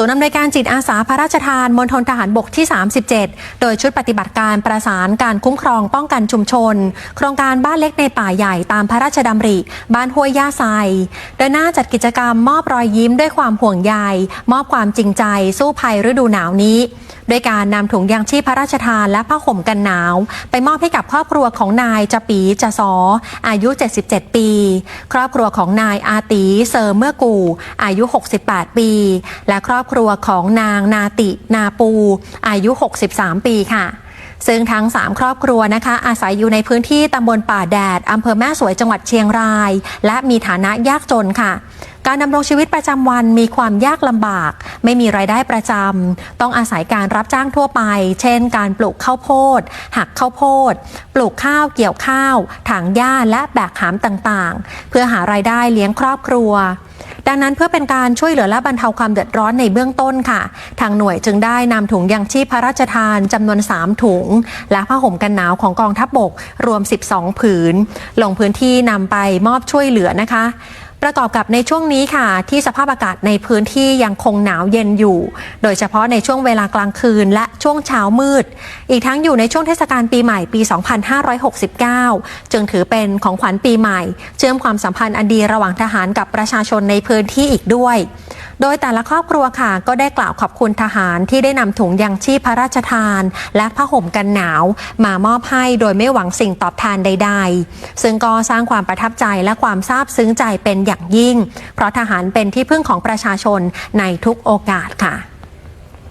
ศูนย์อำนวยการจิตอาสาพระราชทานมณฑลทหารบกที่ 37 โดยชุดปฏิบัติการประสานการคุ้มครองป้องกันชุมชน โครงการบ้านเล็กในป่าใหญ่ตามพระราชดำริ บ้านห้วยย่าไซเดินหน้าจัดกิจกรรมมอบรอยยิ้มด้วยความห่วงใยมอบความจริงใจสู้ภัยฤดูหนาวนี้ ด้วยการนำถุงยางชีพพระราชทานและผ้าห่มกันหนาว ไปมอบให้กับครอบครัวของนายจะปีจะซออายุ 77 ปี ครอบครัวของนายอาตีเซอร์เมื่อกูอายุ 68 ปี และครอบครัวของนางนาตินาปู อายุ 63 ปีค่ะซึ่งทั้ง 3 ครอบครัวนะคะ อาศัยอยู่ในพื้นที่ตำบลป่าแดดอำเภอแม่สวยจังหวัดเชียงราย และมีฐานะยากจนค่ะ การดำรงชีวิตประจำวันมีความยากลำบาก ไม่มีรายได้ประจำต้องอาศัยการรับจ้างทั่วไป เช่น การปลูกข้าวโพด หักข้าวโพด ปลูกข้าวเกี่ยวข้าวถางหญ้าและแบกหามต่างๆ เพื่อหารายได้เลี้ยงครอบครัวดังนั้นเพื่อเป็นการช่วยเหลือและบรรเทาความเดือดร้อนในเบื้องต้นค่ะ ทางหน่วยจึงได้นำถุงยางชีพพระราชทานจำนวน 3 ถุง และผ้าห่มกันหนาวของกองทัพบบกรวม 12 ผืน ลงพื้นที่นำไปมอบช่วยเหลือนะคะ ประกอบกับในช่วงนี้ค่ะ ที่สภาพอากาศในพื้นที่ยังคงหนาวเย็นอยู่ โดยเฉพาะในช่วงเวลากลางคืนและช่วงเช้ามืด อีกทั้งอยู่ในช่วงเทศกาลปีใหม่ปี 2569 จึงถือเป็นของขวัญปีใหม่ เชื่อมความสัมพันธ์อันดีระหว่างทหารกับประชาชนในพื้นที่อีกด้วย โดยแต่ละครอบครัวค่ะ ก็ได้กล่าวขอบคุณทหารที่ได้นำถุงยางชีพพระราชทาน และผ้าห่มกันหนาว มามอบให้โดยไม่หวังสิ่งตอบแทนใด ๆ ซึ่งก็สร้างความประทับใจและความซาบซึ้งใจเป็นอย่างยิ่ง เพราะทหารเป็นที่พึ่งของประชาชนในทุกโอกาสค่ะ